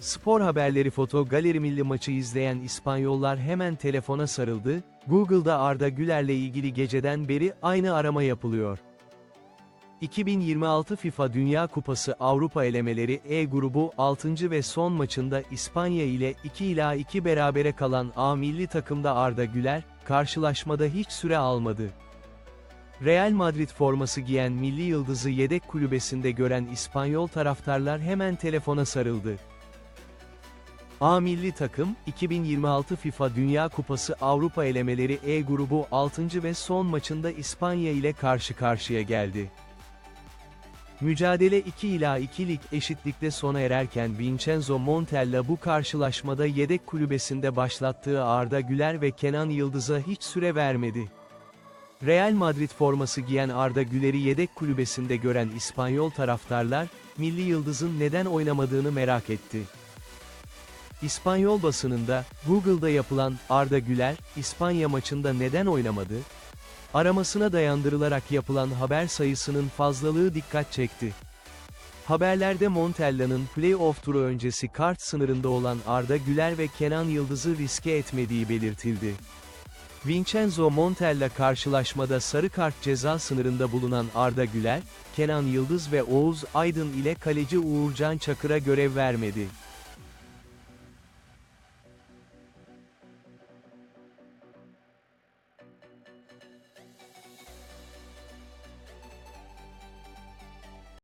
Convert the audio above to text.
Spor haberleri foto galeri milli maçı izleyen İspanyollar hemen telefona sarıldı, Google'da Arda Güler'le ilgili geceden beri aynı arama yapılıyor. 2026 FIFA Dünya Kupası Avrupa elemeleri E grubu 6. ve son maçında İspanya ile 2 ila 2 berabere kalan A milli takımda Arda Güler, karşılaşmada hiç süre almadı. Real Madrid forması giyen milli yıldızı yedek kulübesinde gören İspanyol taraftarlar hemen telefona sarıldı. A milli takım, 2026 FIFA Dünya Kupası Avrupa elemeleri E grubu 6. ve son maçında İspanya ile karşı karşıya geldi. Mücadele 2 ila 2'lik eşitlikte sona ererken Vincenzo Montella bu karşılaşmada yedek kulübesinde başlattığı Arda Güler ve Kenan Yıldız'a hiç süre vermedi. Real Madrid forması giyen Arda Güler'i yedek kulübesinde gören İspanyol taraftarlar, milli yıldızın neden oynamadığını merak etti. İspanyol basınında, Google'da yapılan Arda Güler, İspanya maçında neden oynamadı? Aramasına dayandırılarak yapılan haber sayısının fazlalığı dikkat çekti. Haberlerde Montella'nın play-off turu öncesi kart sınırında olan Arda Güler ve Kenan Yıldız'ı riske etmediği belirtildi. Vincenzo Montella karşılaşmada sarı kart ceza sınırında bulunan Arda Güler, Kenan Yıldız ve Oğuz Aydın ile kaleci Uğurcan Çakır'a görev vermedi.